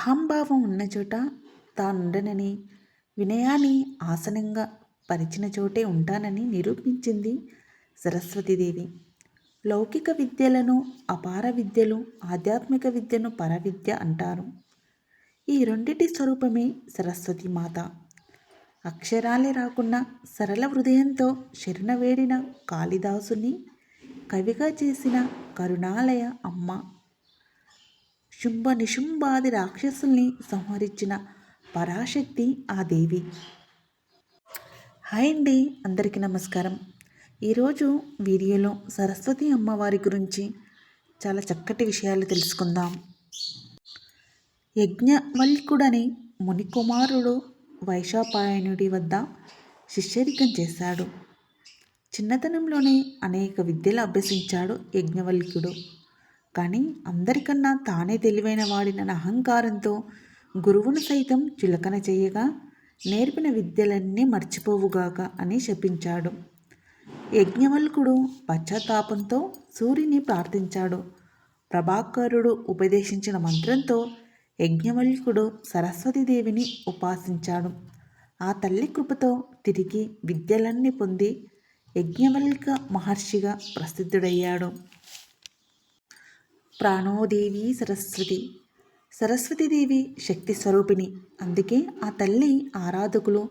అహంభావం ఉన్న చోట తానుండనని వినయాన్ని ఆసనంగా పరిచిన చోటే ఉంటానని నిరూపించింది సరస్వతీదేవి. లౌకిక విద్యలను అపార విద్యలు ఆధ్యాత్మిక విద్యను పరవిద్య అంటారు. ఈ రెండిటి స్వరూపమే సరస్వతి మాత. అక్షరాలే రాకున్నా సరళ హృదయంతో శరణ వేడిన కాళిదాసుని కవిగా చేసిన కరుణాలయ అమ్మ శుంభ నిశుంభాది రాక్షసుల్ని సంహరించిన పరాశక్తి ఆ దేవి. హాయ్ అండి అందరికీ నమస్కారం. ఈరోజు వీడియోలో సరస్వతి అమ్మవారి గురించి చాలా చక్కటి విషయాలు తెలుసుకుందాం. యజ్ఞవల్కుడని మునికుమారుడు వైశాపాయనుడి వద్ద శిష్యరికం చేశాడు. చిన్నతనంలోనే అనేక విద్యలు అభ్యసించాడు యజ్ఞవల్క్యుడు. కానీ అందరికన్నా తానే తెలివైన వాడిన అహంకారంతో గురువును సైతం చులకన చేయగా నేర్పిన విద్యలన్నీ మర్చిపోవుగాక అని శపించాడు. యజ్ఞవల్కుడు పశ్చాత్తాపంతో సూర్యుని ప్రార్థించాడు. ప్రభాకరుడు ఉపదేశించిన మంత్రంతో యజ్ఞవల్కుడు సరస్వతీదేవిని ఉపాసించాడు. ఆ తల్లి కృపతో తిరిగి విద్యలన్నీ పొంది యజ్ఞవల్క మహర్షిగా ప్రసిద్ధుడయ్యాడు. ప్రాణోదేవి సరస్వతి. సరస్వతీదేవి శక్తి స్వరూపిణి. అందుకే ఆ తల్లి ఆరాధకులు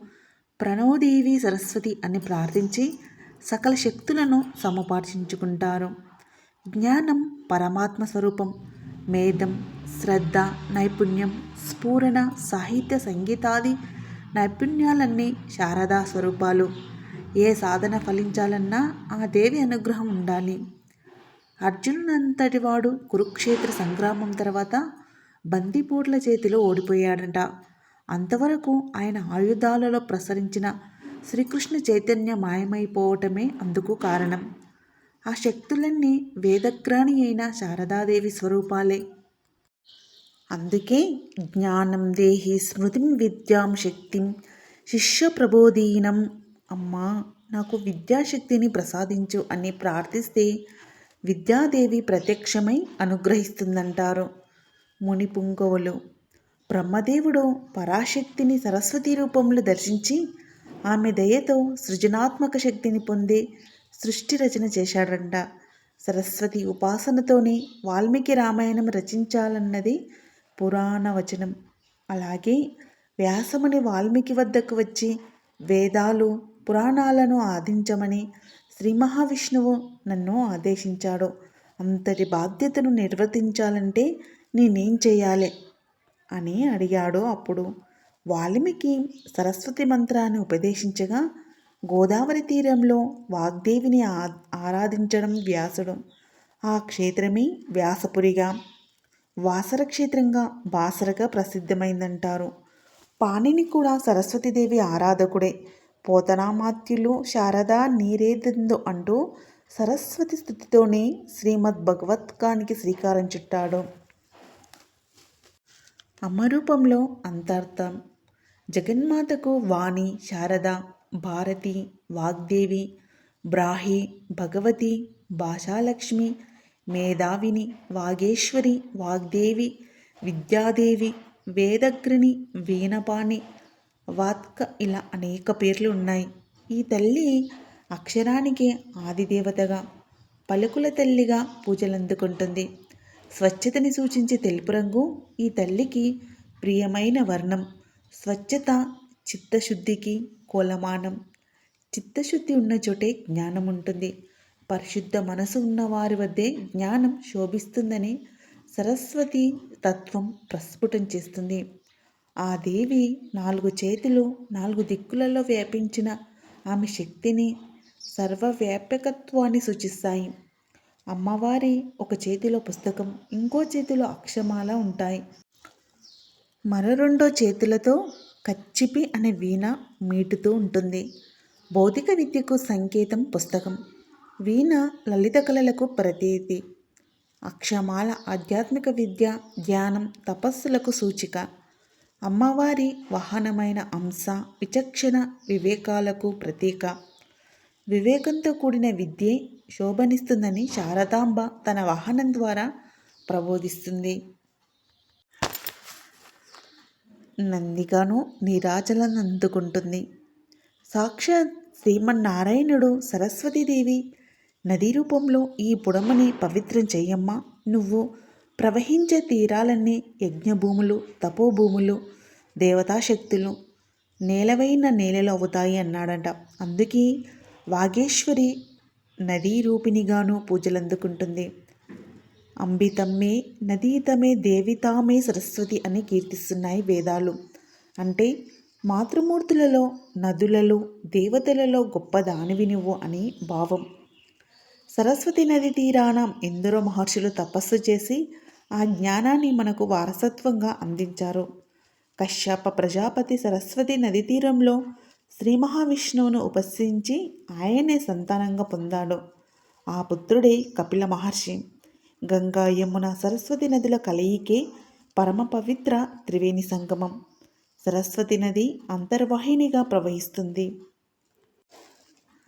ప్రణవదేవి సరస్వతి అని ప్రార్థించి సకల శక్తులను సముపార్జించుకుంటారు. జ్ఞానం పరమాత్మ స్వరూపం. మేధం శ్రద్ధ నైపుణ్యం స్ఫూరణ సాహిత్య సంగీతాది నైపుణ్యాలన్నీ శారదా స్వరూపాలు. ఏ సాధన ఫలించాలన్నా ఆ దేవి అనుగ్రహం ఉండాలి. అర్జునునంతటివాడు కురుక్షేత్ర సంగ్రామం తర్వాత బందిపోట్ల చేతిలో ఓడిపోయాడట. అంతవరకు ఆయన ఆయుధాలలో ప్రసరించిన శ్రీకృష్ణ చైతన్య మాయమైపోవటమే అందుకు కారణం. ఆ శక్తులన్నీ వేదగ్రాణి అయిన శారదాదేవి స్వరూపాలే. అందుకే జ్ఞానం దేహి స్మృతిం విద్యాం శక్తిం శిష్య ప్రబోధీనం అమ్మా నాకు విద్యాశక్తిని ప్రసాదించు అని ప్రార్థిస్తే విద్యాదేవి ప్రత్యక్షమై అనుగ్రహిస్తుందంటారు. ముని పుంగవులు బ్రహ్మదేవుడు పరాశక్తిని సరస్వతి రూపంలో దర్శించి ఆమె దయతో సృజనాత్మక శక్తిని పొంది సృష్టి రచన చేశాడంట. సరస్వతి ఉపాసనతోనే వాల్మీకి రామాయణం రచించాలన్నది పురాణ వచనం. అలాగే వ్యాసముని వాల్మీకి వద్దకు వచ్చి వేదాలు పురాణాలను ఆదించమని శ్రీ మహావిష్ణువు నన్ను ఆదేశించాడు. అంతటి బాధ్యతను నిర్వర్తించాలంటే నేనేం చేయాలి? అని అడిగాడు అప్పుడు. వాల్మీకి సరస్వతి మంత్రాన్ని ఉపదేశించగా గోదావరి తీరంలో వాగ్దేవిని ఆరాధించడం వ్యాసుడు. ఆ క్షేత్రమే వ్యాసపురిగా వాసర క్షేత్రంగా బాసరగా ప్రసిద్ధమైందంటారు. పాణిని కూడా సరస్వతీదేవి ఆరాధకుడే. పోతనామాత్యులు శారద నీరేదందు అంటూ సరస్వతి స్థుతితోనే శ్రీమద్ భగవత్కానికి శ్రీకారం చుట్టాడు. అమ్మరూపంలో అంతర్థం జగన్మాతకు వాణి శారద భారతి వాగ్దేవి బ్రాహి భగవతి భాషాలక్ష్మి మేధావిని వాగేశ్వరి వాగ్దేవి విద్యాదేవి వేదగ్రిని వీణపాణి వాత్క ఇలా అనేక పేర్లు ఉన్నాయి. ఈ తల్లి అక్షరానికి ఆదిదేవతగా పలుకుల తల్లిగా పూజలందుకుంటుంది. స్వచ్ఛతని సూచించే తెలుపు రంగు ఈ తల్లికి ప్రియమైన వర్ణం. స్వచ్ఛత చిత్తశుద్ధికి కోలమానం. చిత్తశుద్ధి ఉన్న చోటే జ్ఞానం ఉంటుంది పరిశుద్ధ మనసు ఉన్న వారి వద్దే జ్ఞానం శోభిస్తుందని సరస్వతి తత్వం ప్రస్ఫుటం చేస్తుంది. ఆ దేవి నాలుగు చేతులు నాలుగు దిక్కులలో వ్యాపించిన ఆమె శక్తిని సర్వవ్యాపకత్వాన్ని సూచిస్తాయి. అమ్మవారి ఒక చేతిలో పుస్తకం ఇంకో చేతిలో అక్షమాల ఉంటాయి. మరో రెండో చేతులతో కచ్చిపి అనే వీణ మీటుతూ ఉంటుంది. భౌతిక విద్యకు సంకేతం పుస్తకం. వీణ లలిత కళలకు ప్రతీతి. అక్షమాల ఆధ్యాత్మిక విద్య ధ్యానం తపస్సులకు సూచిక. అమ్మవారి వాహనమైన అంశ విచక్షణ వివేకాలకు ప్రతీక. వివేకంతో కూడిన విద్యే శోభనిస్తుందని శారదాంబ తన వాహనం ద్వారా ప్రబోధిస్తుంది. నందిగాను నీరాజలను అందుకుంటుంది సాక్షాత్ శ్రీమన్నారాయణుడు సరస్వతీదేవి నదీ రూపంలో ఈ బుడమని పవిత్రం చెయ్యమ్మా నువ్వు ప్రవహించే తీరాలన్నీ యజ్ఞభూములు తపోభూములు దేవతాశక్తులు నేలవైన నేలలు అవుతాయి అన్నాడట. అందుకే వాగేశ్వరి నదీ రూపిణిగాను పూజలందుకుంటుంది. అంబితమ్మే నదీతమే దేవితామే సరస్వతి అని కీర్తిస్తున్నాయి వేదాలు. అంటే మాతృమూర్తులలో నదులలో దేవతలలో గొప్ప దానివి నువ్వు అని భావం. సరస్వతి నది తీరాన ఎందరో మహర్షులు తపస్సు చేసి ఆ జ్ఞానాన్ని మనకు వారసత్వంగా అందించారు. కశ్యప ప్రజాపతి సరస్వతి నది తీరంలో శ్రీ మహావిష్ణువును ఉపస్థించి ఆయనే సంతానంగా పొందాడు. ఆ పుత్రుడే కపిల మహర్షి. గంగా యమున సరస్వతి నదుల కలయికే పరమ పవిత్ర త్రివేణి సంగమం. సరస్వతి నది అంతర్వాహినిగా ప్రవహిస్తుంది.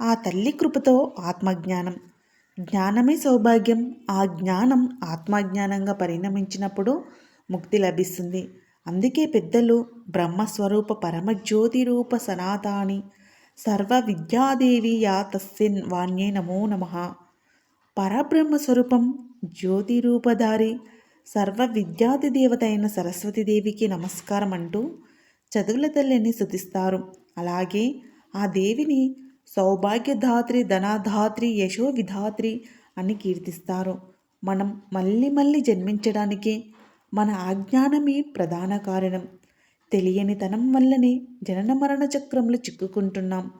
ఆ తల్లి కృపతో ఆత్మజ్ఞానం. జ్ఞానమే సౌభాగ్యం. ఆ జ్ఞానం ఆత్మజ్ఞానంగా పరిణమించినప్పుడు ముక్తి లభిస్తుంది. అందుకే పెద్దలు బ్రహ్మస్వరూప పరమజ్యోతి రూప సనాతాని సర్వ విద్యాదేవి యా తస్సిన్ వాణ్యే నమో నమ. పరబ్రహ్మ స్వరూపం జ్యోతి రూపధారి సర్వ విద్యాది దేవత అయిన సరస్వతీదేవికి నమస్కారం అంటూ చదువుల తల్లిని శుతిస్తారు అలాగే ఆ దేవిని సౌభాగ్యధాత్రి ధనాధాత్రి యశో విధాత్రి అని కీర్తిస్తారు. మనం మళ్ళీ మళ్ళీ జన్మించడానికి మన అజ్ఞానమే ప్రధాన కారణం. తెలియని తనం వల్లనే జనన మరణ చక్రంలో చిక్కుకుంటున్నాం.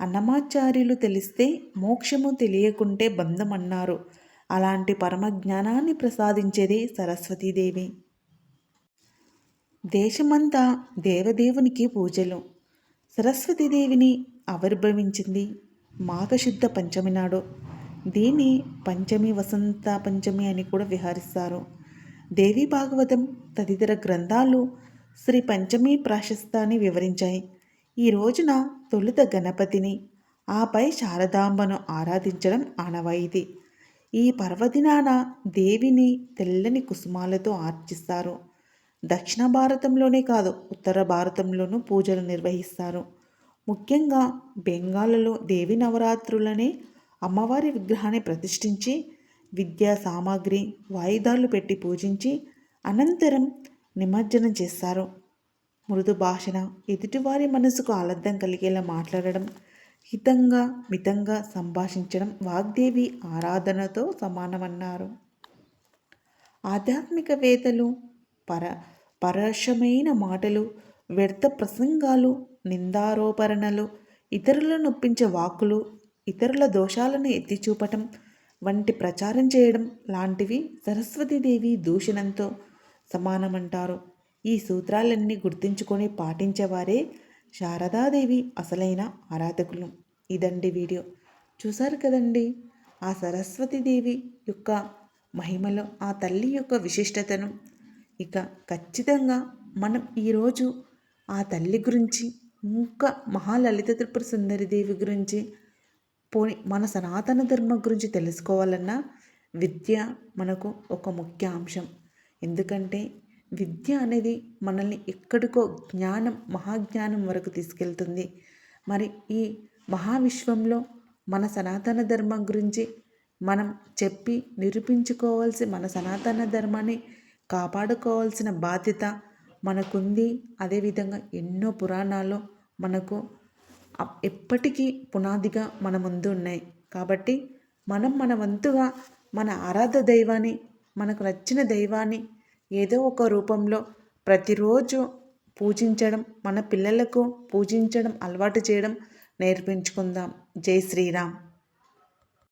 అన్నమాచార్యులు తెలిస్తే మోక్షము తెలియకుంటే బంధం అన్నారు అలాంటి పరమ జ్ఞానాన్ని ప్రసాదించేదే సరస్వతీదేవి. దేశమంతా దేవదేవునికి పూజలు. సరస్వతీదేవిని ఆవిర్భవించింది మాఘశుద్ధ పంచమి నాడు. దీన్ని పంచమి వసంత పంచమి అని కూడా విహరిస్తారు. దేవి భాగవతం తదితర గ్రంథాలు శ్రీ పంచమి ప్రాశస్తాన్ని వివరించాయి. ఈ రోజున తొలుత గణపతిని ఆపై శారదాంబను ఆరాధించడం ఆనవాయితీ. ఈ పర్వదినాన దేవిని తెల్లని కుసుమాలతో ఆర్చిస్తారు. దక్షిణ భారతంలోనే కాదు ఉత్తర భారతంలోనూ పూజలు నిర్వహిస్తారు. ముఖ్యంగా బెంగాల్లో దేవి నవరాత్రులనే అమ్మవారి విగ్రహాన్ని ప్రతిష్ఠించి విద్యా సామాగ్రి వాయిదాలు పెట్టి పూజించి అనంతరం నిమజ్జనం చేస్తారు. మృదు భాషణ ఎదుటివారి మనసుకు ఆలద్దం కలిగేలా మాట్లాడడం హితంగా మితంగా సంభాషించడం వాగ్దేవి ఆరాధనతో సమానమన్నారు. ఆధ్యాత్మికవేత్తలు పర పరశమైన మాటలు వ్యర్థ ప్రసంగాలు నిందారోపరణలు ఇతరులను నొప్పించే వాక్కులు ఇతరుల దోషాలను ఎత్తి చూపటం వంటి ప్రచారం చేయడం లాంటివి సరస్వతీదేవి దూషణంతో సమానమంటారు. ఈ సూత్రాలన్నీ గుర్తుంచుకొని పాటించేవారే శారదాదేవి అసలైన ఆరాధకులు. ఇదండి వీడియో. చూసారు కదండి? ఆ సరస్వతీదేవి యొక్క మహిమలో ఆ తల్లి యొక్క విశిష్టతను. ఇక ఖచ్చితంగా మనం ఈరోజు ఆ తల్లి గురించి ఇంకా మహాలలిత త్రిపుర సుందరిదేవి గురించి పోని మన సనాతన ధర్మం గురించి తెలుసుకోవాలన్నా విద్య మనకు ఒక ముఖ్య అంశం. ఎందుకంటే విద్య అనేది మనల్ని ఎక్కడికో జ్ఞానం మహాజ్ఞానం వరకు తీసుకెళ్తుంది. మరి ఈ మహావిశ్వంలో మన సనాతన ధర్మం గురించి మనం చెప్పి నిరూపించుకోవాల్సి మన సనాతన ధర్మాన్ని కాపాడుకోవాల్సిన బాధ్యత మనకుంది. అదేవిధంగా ఎన్నో పురాణాలు మనకు ఎప్పటికీ పునాదిగా మన ముందు ఉన్నాయి. కాబట్టి మనం మన వంతుగా మన ఆరాధ దైవాన్ని మనకు నచ్చిన దైవాన్ని ఏదో ఒక రూపంలో ప్రతిరోజు పూజించడం మన పిల్లలకు పూజించడం అలవాటు చేయడం నేర్పించుకుందాం. జై శ్రీరామ్.